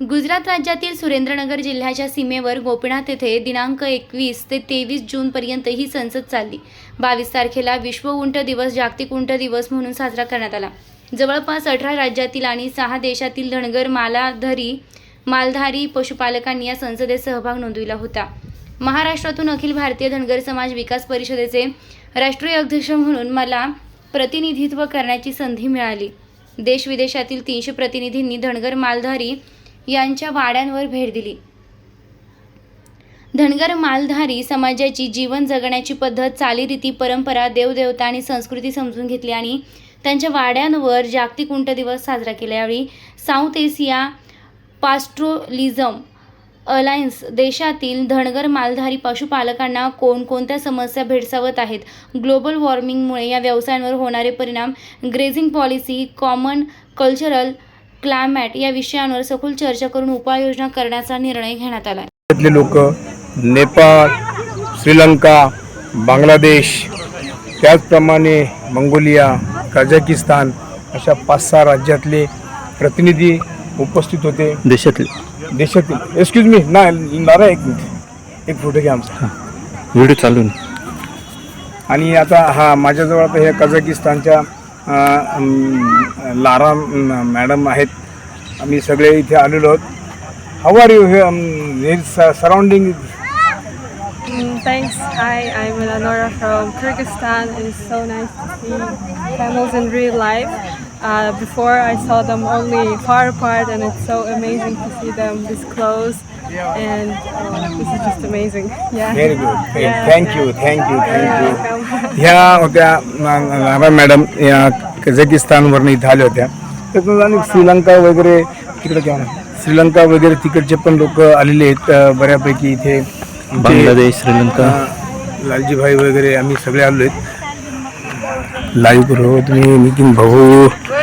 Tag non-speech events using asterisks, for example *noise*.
गुजरात राज्यातील सुरेंद्रनगर जिल्ह्याच्या सीमेवर गोपीनाथ येथे दिनांक एकवीस ते तेवीस जूनपर्यंत ही संसद चालली. बावीस तारखेला विश्व उंट दिवस जागतिक उंट दिवस म्हणून साजरा करण्यात आला. जवळपास अठरा राज्यातील आणि सहा देशातील धनगर मालाधारी मालधारी पशुपालकांनी या संसदेत सहभाग नोंदविला होता. महाराष्ट्रातून अखिल भारतीय धनगर समाज विकास परिषदेचे राष्ट्रीय अध्यक्ष म्हणून मला प्रतिनिधित्व करण्याची संधी मिळाली. देश विदेशातील तीनशे प्रतिनिधींनी धनगर मालधारी यांच्या वाड्यांवर भेट दिली. धनगर मालधारी समाजाची जीवन जगण्याची पद्धत चालीरीती परंपरा देवदेवता आणि संस्कृती समजून घेतली आणि त्यांच्या वाड्यांवर जागतिक उंट दिवस साजरा केला. यावेळी साऊथ एशिया पास्ट्रोलिझम अलायन्स देशातील धनगर मालधारी पशुपालकांना कोणकोणत्या समस्या भेडसावत आहेत? ग्लोबल वॉर्मिंगमुळे या व्यवसायांवर होणारे परिणाम grazing policy common cultural climate या विषयांवर सखोल चर्चा करून उपाययोजना करण्याचा निर्णय घेण्यात आला राज्यातले लोक नेपाळ श्रीलंका बांगलादेश त्याचप्रमाणे मंगोलिया कझाकिस्तान अशा पाच सहा राज्यातले प्रतिनिधी उपस्थित होते. देशातले. देशातील. एक्सक्यूज मी ना नारा एक मिनिट एक फोटो घ्या आमचा. व्हिडिओ चालून आणि आता हा माझ्याजवळ आता ह्या कझाकिस्तानच्या लारा अं, मॅडम आहेत आम्ही सगळे इथे आलेलो आहोत हाऊ आर यू हे surrounding Mm, Thanks. Hi, I'm Eleonora from Kyrgyzstan. It's so nice to see camels in real life. Uh, before I saw them only far apart, and it's so amazing to see them this close. And uh, this is just amazing. *laughs* Yeah. Very good Yeah. Thank you thank you You're thank you welcome. ह्या होत्या Lara madam या कझाकिस्तानवरनं इथं आल्या होत्या. त्यातून आणि श्रीलंका वगैरे तिकडे घ्या श्रीलंका वगैरे तिकडचे पण लोक आलेले आहेत बऱ्यापैकी इथे. बांगलादेश श्रीलंका. लालजीभाई वगैरे आम्ही सगळे आलो आहेत. लाईव्ह तुम्ही नितीन भाऊ